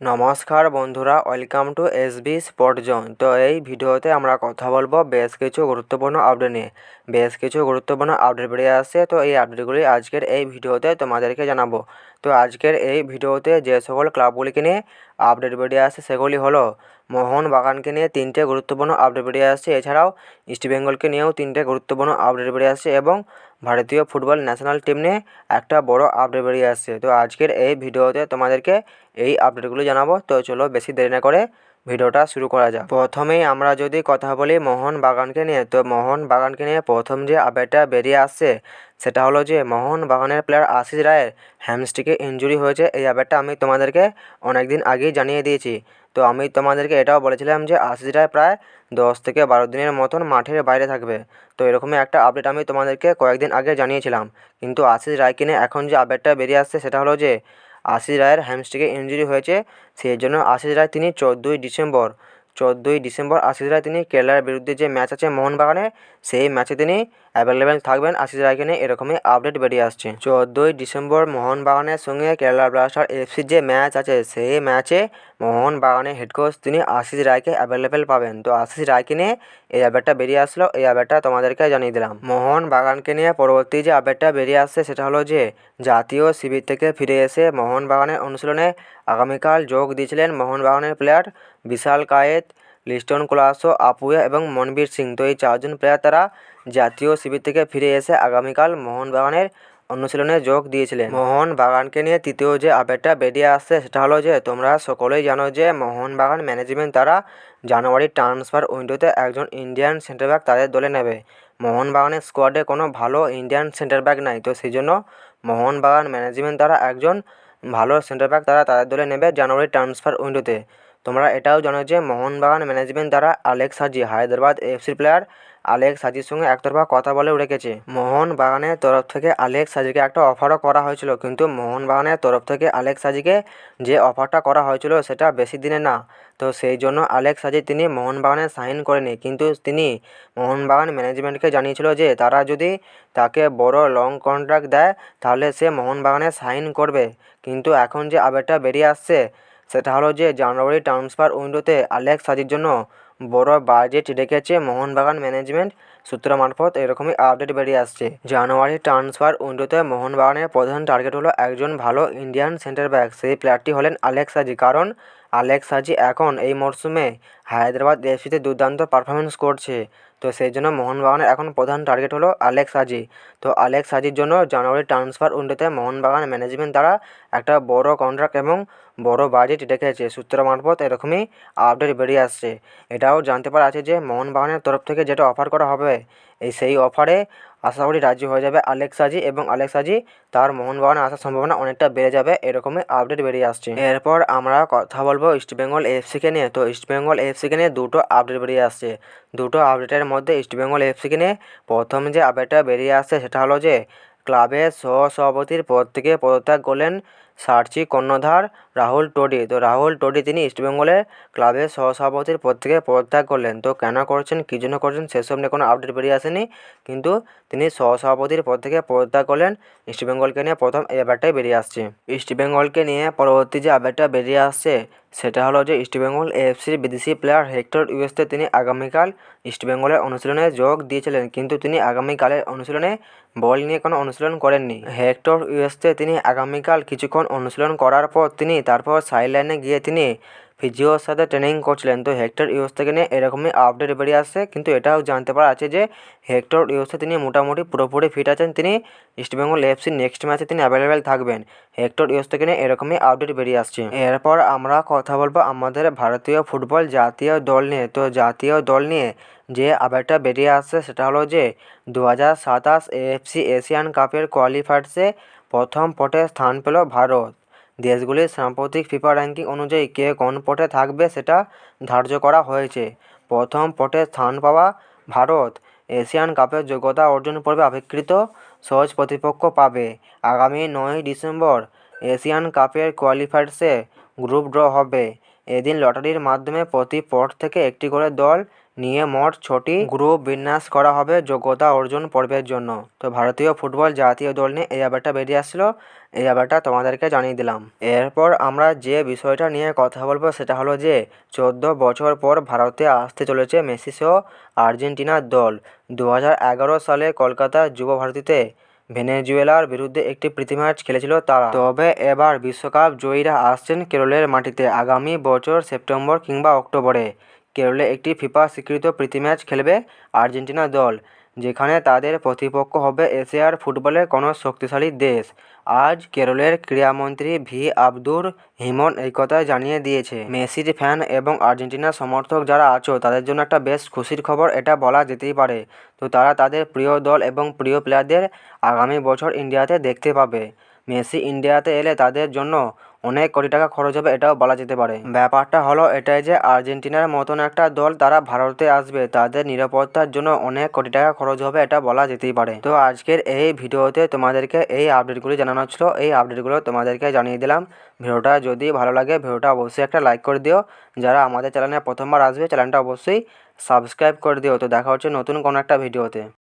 নমস্কার বন্ধুরা welcome to S B spot zone তো এই ভিডিওতে আমরা কথা বলব বেশ কিছু গুরুত্বপূর্ণ আপডেট নিয়ে। বেশ কিছু গুরুত্বপূর্ণ আপডেট বেরিয়ে আসছে, তো এই আপডেটগুলি আজকের এই ভিডিওতে তোমাদেরকে জানাব। তো আজকের এই ভিডিওতে যে সকল ক্লাবগুলিকে নিয়ে আপডেট বেরিয়ে আসছে, সেগুলি হলো মোহনবাগানকে নিয়ে তিনটে গুরুত্বপূর্ণ আপডেট বেরিয়ে আসছে। এছাড়াও ইস্টবেঙ্গলকে নিয়েও তিনটে গুরুত্বপূর্ণ আপডেট বেরিয়ে আসছে এবং ভারতীয় ফুটবল ন্যাশনাল টিম নিয়ে একটা বড় আপডেট বেরিয়ে আসছে। তো আজকের এই ভিডিওতে তোমাদেরকে এই আপডেটগুলো জানাব। তো চলো বেশি দেরি না করে ভিডিওটা শুরু করা যাক। প্রথমেই আমরা যদি কথা বলি মোহনবাগানকে নিয়ে। তো মোহনবাগানকে নিয়ে প্রথম যে আপডেটটা বেরিয়ে আসছে, সেটা হলো যে মোহনবাগানের প্লেয়ার আশিস রায়ের হ্যামস্ট্রিকে ইঞ্জুরি হয়েছে। এই আপডেটটা আমি তোমাদেরকে অনেক দিন আগেই জানিয়ে দিয়েছি। তো আমি তোমাদেরকে এটাও বলেছিলাম যে আশিস রায় প্রায় দশ থেকে বারো দিনের মতন মাঠের বাইরে থাকবে। তো এরকমই একটা আপডেট আমি তোমাদেরকে কয়েকদিন আগে জানিয়েছিলাম। কিন্তু আশিস রায়কে নিয়ে এখন যে আপডেটটা বেরিয়ে আসছে সেটা হলো যে আশিস রায়ের হ্যামস্ট্রিকে ইনজুরি হয়েছে, সেই জন্য আশিস রায় তিনি চোদ্দোই ডিসেম্বর চোদ্দোই ডিসেম্বর আশিস রায় তিনি কেরালার বিরুদ্ধে যে ম্যাচ আছে মোহনবাগানে সেই ম্যাচে তিনি অ্যাভেলেবেল থাকবেন আশিস রায়কে নিয়ে এরকমই আপডেট বেরিয়ে আসছে। চোদ্দোই ডিসেম্বর মোহনবাগানের সঙ্গে কেরালা ব্লাস্টার এফসির যে ম্যাচ আছে, সেই ম্যাচে মোহনবাগানের হেড কোচ তিনি আশিস রায়কে অ্যাভেলেবেল পাবেন। তো আশিস রায়কে নিয়ে এই আপডেটটা বেরিয়ে আসলো, এই আপডেটটা তোমাদেরকে জানিয়ে দিলাম। মোহনবাগানকে নিয়ে পরবর্তী যে আপডেটটা বেরিয়ে আসছে, সেটা হলো যে জাতীয় শিবির থেকে ফিরে এসে মোহনবাগানের অনুশীলনে আগামীকাল যোগ দিয়েছিলেন মোহনবাগানের প্লেয়ার বিশাল কায়েত লিস্টন, কোলাসো, আপুয়া এবং মনবীর সিং। তো এই চারজন প্লেয়ার তারা জাতীয় শিবির থেকে ফিরে এসে আগামীকাল মোহনবাগানের অনুশীলনে যোগ দিয়েছিলেন। মোহনবাগানকে নিয়ে তৃতীয় যে আপডেটটা বেরিয়ে আসছে, সেটা হলো যে, তোমরা সকলেই জানো যে, মোহনবাগান ম্যানেজমেন্ট তারা জানুয়ারি ট্রান্সফার উইন্ডোতে একজন ইন্ডিয়ান সেন্টার ব্যাক তাদের দলে নেবে। মোহনবাগানের স্কোয়াডে কোনো ভালো ইন্ডিয়ান সেন্টার ব্যাক নাই। তো সেই জন্য মোহনবাগান ম্যানেজমেন্ট তারা একজন ভালো সেন্টার ব্যাক তারা তাদের দলে নেবে জানুয়ারি ট্রান্সফার উইন্ডোতে তোমরা এটাও জানো যে মোহনবাগান ম্যানেজমেন্ট দ্বারা আলেক্স হাজি হায়দ্রাবাদ এফসির প্লেয়ার আলেক্স হাজির সঙ্গে একতরফা কথা বলেও রেখেছে মোহনবাগানের তরফ থেকে আলেক্স হাজিকে একটা অফারও করা হয়েছিল, কিন্তু মোহনবাগানের তরফ থেকে আলেক্স হাজিকে যে অফারটা করা হয়েছিল সেটা বেশি দিনে না। তো সেই জন্য আলেক্স হাজি তিনি মোহনবাগানে সাইন করেনি কিন্তু তিনি মোহনবাগান ম্যানেজমেন্টকে জানিয়েছিল যে তারা যদি তাকে বড় লং কন্ট্রাক্ট দেয়, তাহলে সে মোহনবাগানে সাইন করবে। কিন্তু এখন যে আপডেটটা বেরিয়ে আসছে সেটা হলো যে জানুয়ারি ট্রান্সফার উইন্ডোতে আলেক্স সাজির জন্য বড় বাজেট রেখেছে মোহনবাগান ম্যানেজমেন্ট সূত্র মারফত এরকমই আপডেট বেরিয়ে আসছে। জানুয়ারি ট্রান্সফার উইন্ডোতে মোহনবাগানের প্রধান টার্গেট হলো একজন ভালো ইন্ডিয়ান সেন্টার ব্যাক সেই প্লেয়ারটি হলেন আলেক্স হাজি কারণ আলেক্স হাজি এখন এই মরশুমে হায়দ্রাবাদ এফসিতে দুর্দান্ত পারফরমেন্স করছে। তো সেই জন্য মোহনবাগানের এখন প্রধান টার্গেট হলো আলেক্স হাজি তো আলেক্স হাজির জন্য জানুয়ারি ট্রান্সফার উইন্ডোতে মোহনবাগান ম্যানেজমেন্ট দ্বারা একটা বড় কন্ট্রাক্ট এবং বড় বাজেট রেখেছে। সূত্র মারফত এরকমই আপডেট বেরিয়ে আসছে। এটাও জানতে পারা আছে যে মোহনবাগানের তরফ থেকে যেটা অফার করা হবে এই সেই অফারে আশা করি রাজি হয়ে যাবে আলেক্স হাজি এবং আলেক্স হাজি তার মোহনবাগানে আসার সম্ভাবনা অনেকটা বেড়ে যাবে, এরকমই আপডেট বেরিয়ে আসছে। এরপর আমরা কথা বলব ইস্টবেঙ্গল এফসিকে নিয়ে। তো ইস্টবেঙ্গল এফসিকে নিয়ে দুটো আপডেট বেরিয়ে আসছে। দুটো আপডেটের মধ্যে ইস্টবেঙ্গল এফসিকে নিয়ে প্রথম যে আপডেটটা বেরিয়ে আসছে সেটা হলো যে ক্লাবের সহ সভাপতির পদ থেকে পদত্যাগ করলেন সার্চি, কর্ণধার, রাহুল টোডি। তো রাহুল টোডি তিনি ইস্টবেঙ্গলের ক্লাবের সহসভাপতির পদ থেকে পদত্যাগ করলেন। তো কেন করছেন, কী জন্য করছেন, সেসব নিয়ে কোনো আপডেট বেরিয়ে আসেনি। কিন্তু তিনি সহসভাপতির পদ থেকে পদত্যাগ করলেন। ইস্টবেঙ্গলকে নিয়ে প্রথম এই ব্যাপারটাই বেরিয়ে আসছে। ইস্টবেঙ্গলকে নিয়ে পরবর্তী যে আপডেটটা বেরিয়ে আসছে, সেটা হলো যে ইস্টবেঙ্গল এফসির বিদেশি প্লেয়ার হেক্টর ইউএসতে তিনি আগামীকাল ইস্টবেঙ্গলের অনুশীলনে যোগ দিয়েছিলেন। কিন্তু তিনি আগামীকালের অনুশীলনে বল নিয়ে কোনো অনুশীলন করেননি। হেক্টর ইউএসতে তিনি আগামীকাল কিছুক্ষণ অনুশীলন করার পর তিনি তারপর সাইডলাইনে গিয়ে তিনি ফিজিওর সাথে ট্রেনিং করছিলেন। তো হেক্টর ইউএস থেকে নিয়ে এরকমই আপডেট বেরিয়ে আসছে। কিন্তু এটাও জানতে পারা আছে যে, হেক্টর ইউসে তিনি মোটামুটি পুরোপুরি ফিট আছেন। তিনি ইস্টবেঙ্গল এফসির নেক্সট ম্যাচে তিনি অ্যাভেলেবেল থাকবেন। হেক্টর ইউএস থেকে নিয়ে এরকমই আপডেট বেরিয়ে আসছে। এরপর আমরা কথা বলব আমাদের ভারতীয় ফুটবল জাতীয় দল নিয়ে। তো জাতীয় দল নিয়ে যে আপডেটটা বেরিয়ে আসছে, সেটা হলো যে দু হাজার সাতাশ এএফসি এশিয়ান কাপের কোয়ালিফায়ার্সে প্রথম পটে স্থান পেল ভারত। দেশগুলির সাম্প্রতিক ফিফা র্যাঙ্কিং অনুযায়ী কে কোন পটে থাকবে সেটা ধার্য করা হয়েছে। প্রথম পটে স্থান পাওয়া ভারত। এশিয়ান কাপের যোগ্যতা অর্জন পর্বে অপেক্ষিত সহজ প্রতিপক্ষ পাবে। আগামী নয়ই ডিসেম্বর এশিয়ান কাপের কোয়ালিফায়ার্সে গ্রুপ ড্র হবে। এদিন লটারির মাধ্যমে প্রতি পট থেকে একটি করে দল নিয়ে মোট ছটি গ্রুপ বিন্যাস করা হবে যোগ্যতা অর্জন পর্বের জন্য। তো ভারতীয় ফুটবল জাতীয় দল নিয়ে এই ব্যাপারটা বেরিয়ে আসছিল এই ব্যাপারটা তোমাদেরকে জানিয়ে দিলাম। এরপর আমরা যে বিষয়টা নিয়ে কথা বলব সেটা হলো যে, চোদ্দ বছর পর ভারতে আসতে চলেছে মেসি সহ আর্জেন্টিনার দল। দু হাজার এগারো সালে কলকাতা যুব ভারতীতে ভেনেজুয়েলার বিরুদ্ধে একটি প্রীতি ম্যাচ খেলেছিল তারা। তবে এবার বিশ্বকাপ জয়ীরা আসছেন কেরলের মাটিতে আগামী বছর সেপ্টেম্বর কিংবা অক্টোবরে। কেরলে একটি ফিফা স্বীকৃত প্রীতি ম্যাচ খেলবে আর্জেন্টিনা দল। যেখানে তাদের প্রতিপক্ষ হবে এশিয়ার ফুটবলের কোনো শক্তিশালী দেশ। আজ কেরলের ক্রীড়ামন্ত্রী ভি. আব্দুর হিমন এই কথা জানিয়ে দিয়েছে। মেসির ফ্যান এবং আর্জেন্টিনার সমর্থক যারা আছো, তাদের জন্য একটা বেশ খুশির খবর এটা বলা যেতেই পারে। তো তারা তাদের প্রিয় দল এবং প্রিয় প্লেয়ারদের আগামী বছর ইন্ডিয়াতে দেখতে পাবে। মেসি ইন্ডিয়াতে এলে তাদের জন্য অনেক কোটি টাকা খরচ হবে, এটাও বলা যেতে পারে। ব্যাপারটা হলো এটাই যে আর্জেন্টিনার মতন একটা দল তারা ভারতে আসবে, তাদের নিরাপত্তার জন্য অনেক কোটি টাকা খরচ হবে, এটা বলা যেতেই পারে। তো আজকের এই ভিডিওতে তোমাদেরকে এই আপডেটগুলি জানানো ছিল, এই আপডেটগুলো তোমাদেরকে জানিয়ে দিলাম। ভিডিওটা যদি ভালো লাগে, ভিডিওটা অবশ্যই একটা লাইক করে দিও। যারা আমাদের চ্যানেলে প্রথমবার আসবে, চ্যানেলটা অবশ্যই সাবস্ক্রাইব করে দিও। তো দেখা হচ্ছে নতুন কোনো একটা ভিডিওতে।